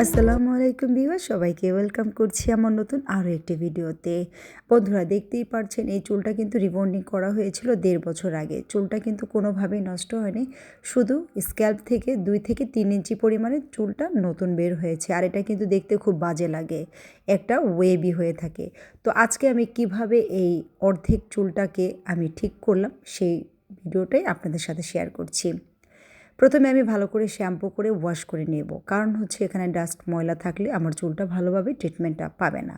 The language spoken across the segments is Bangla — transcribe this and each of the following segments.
আসসালামু আলাইকুম বিওয়া সবাইকে ওয়েলকাম করছি আমার নতুন আরও একটি ভিডিওতে। বন্ধুরা, দেখতেই পারছেন, এই চুলটা কিন্তু রিবন্ডিং করা হয়েছিল দেড় বছর আগে। চুলটা কিন্তু কোনোভাবেই নষ্ট হয়নি, শুধু স্ক্যাল্প থেকে দুই থেকে তিন ইঞ্চি পরিমাণে চুলটা নতুন বের হয়েছে, আর এটা কিন্তু দেখতে খুব বাজে লাগে, একটা ওয়েবি হয়ে থাকে। তো আজকে আমি কীভাবে এই অর্ধেক চুলটাকে আমি ঠিক করলাম, সেই ভিডিওটাই আপনাদের সাথে শেয়ার করছি। প্রথমে আমি ভালো করে শ্যাম্পু করে ওয়াশ করে নেব। কারণ হচ্ছে এখানে ডাস্ট ময়লা থাকলে আমার চুলটা ভালোভাবে ট্রিটমেন্টটা পাবে না।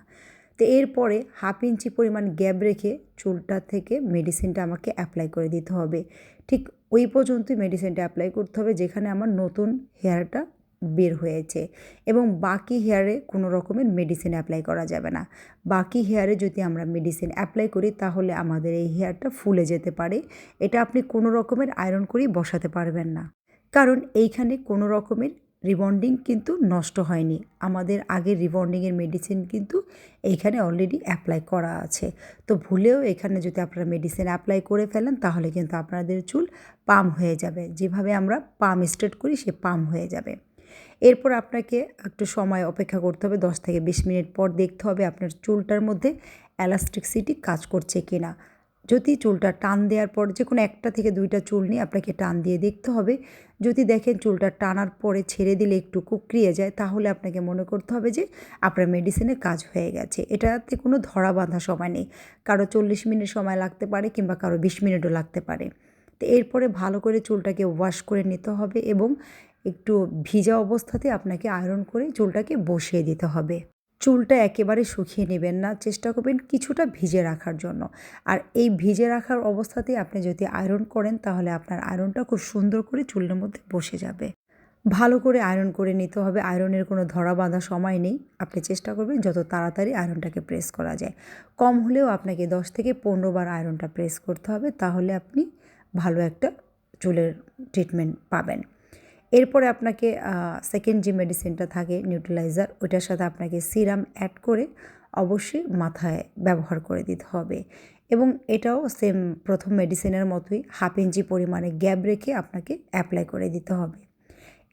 তো এরপরে হাফ ইঞ্চি পরিমাণ গ্যাপ রেখে চুলটা থেকে মেডিসিনটা আমাকে অ্যাপ্লাই করে দিতে হবে। ঠিক ওই পর্যন্তই মেডিসিনটা অ্যাপ্লাই করতে হবে যেখানে আমার নতুন হেয়ারটা বের হয়েছে। এবং বাকি হেয়ারে কোনো রকমের মেডিসিন অ্যাপ্লাই করা যাবে না। বাকি হেয়ারে যদি আমরা মেডিসিন অ্যাপ্লাই করি তাহলে আমাদের এই হেয়ারটা ফুলে যেতে পারে। এটা আপনি কোনো রকমের আয়রন করেই বসাতে পারবেন না। কারণ এইখানে কোনো রকমের রিবন্ডিং কিন্তু নষ্ট হয়নি। আমাদের আগের রিবন্ডিংয়ের মেডিসিন কিন্তু এইখানে অলরেডি অ্যাপ্লাই করা আছে। তো ভুলেও এখানে যদি আপনারা মেডিসিন অ্যাপ্লাই করে ফেলেন, তাহলে কিন্তু আপনাদের চুল পাম হয়ে যাবে। যেভাবে আমরা পাম স্ট্রেট করি, সে পাম হয়ে যাবে। এরপর আপনাকে একটু সময় অপেক্ষা করতে হবে। দশ থেকে বিশ মিনিট পর দেখতে হবে আপনার চুলটার মধ্যে অ্যালাস্টিকসিটি কাজ করছে কি না যদি চুলটা টান দেওয়ার পর যে কোনো একটা থেকে দুইটা চুল নিয়ে আপনাকে টান দিয়ে দেখতে হবে। যদি দেখেন চুলটা টানার পরে ছেড়ে দিলে একটু কুকরিয়ে যায়, তাহলে আপনাকে মনে করতে হবে যে আপনার মেডিসিনের কাজ হয়ে গেছে। এটাতে কোনো ধরা বাঁধা সময় নেই। কারও চল্লিশ মিনিট সময় লাগতে পারে কিংবা কারও বিশ মিনিটও লাগতে পারে। তো এরপরে ভালো করে চুলটাকে ওয়াশ করে নিতে হবে এবং একটু ভিজা অবস্থাতে আপনাকে আয়রন করে চুলটাকে বসিয়ে দিতে হবে। চুলটা একেবারে শুকিয়ে নেবেন না। চেষ্টা করবেন কিছুটা ভিজে রাখার জন্য। আর এই ভিজে রাখার অবস্থাতে আপনি যদি আয়রন করেন, তাহলে আপনার আয়রনটা খুব সুন্দর করে চুলের মধ্যে বসে যাবে। ভালো করে আয়রন করে নিতে হবে। আয়রনের কোনো ধরা বাঁধা সময় নেই। আপনি চেষ্টা করবেন যত তাড়াতাড়ি আয়রনটাকে প্রেস করা যায়। কম হলেও আপনাকে দশ থেকে পনেরো বার আয়রনটা প্রেস করতে হবে। তাহলে আপনি ভালো একটা চুলের ট্রিটমেন্ট পাবেন। এরপরে আপনাকে সেকেন্ড যে মেডিসিনটা থাকে নিউট্রিলাইজার ওইটার সাথে আপনাকে সিরাম অ্যাড করে অবশ্যই মাথায় ব্যবহার করে দিতে হবে। এবং এটাও সেম প্রথম মেডিসিনের মতোই হাফ ইঞ্চি পরিমাণে গ্যাপ রেখে আপনাকে অ্যাপ্লাই করে দিতে হবে।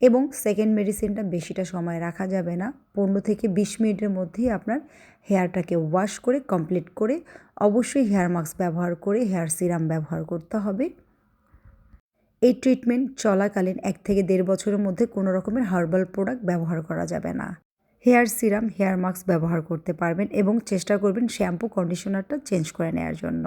এবং সেকেন্ড মেডিসিনটা বেশিটা সময় রাখা যাবে না। পনেরো থেকে বিশ মিনিটের মধ্যেই আপনার হেয়ারটাকে ওয়াশ করে কমপ্লিট করে অবশ্যই হেয়ার মাস্ক ব্যবহার করে হেয়ার সিরাম ব্যবহার করতে হবে। এই ট্রিটমেন্ট চলাকালীন এক থেকে দেড় বছরের মধ্যে কোনো রকমের হার্বাল প্রোডাক্ট ব্যবহার করা যাবে না। হেয়ার সিরাম, হেয়ার মাস্ক ব্যবহার করতে পারবেন এবং চেষ্টা করবেন শ্যাম্পু, কন্ডিশনারটা চেঞ্জ করে নেওয়ার জন্য।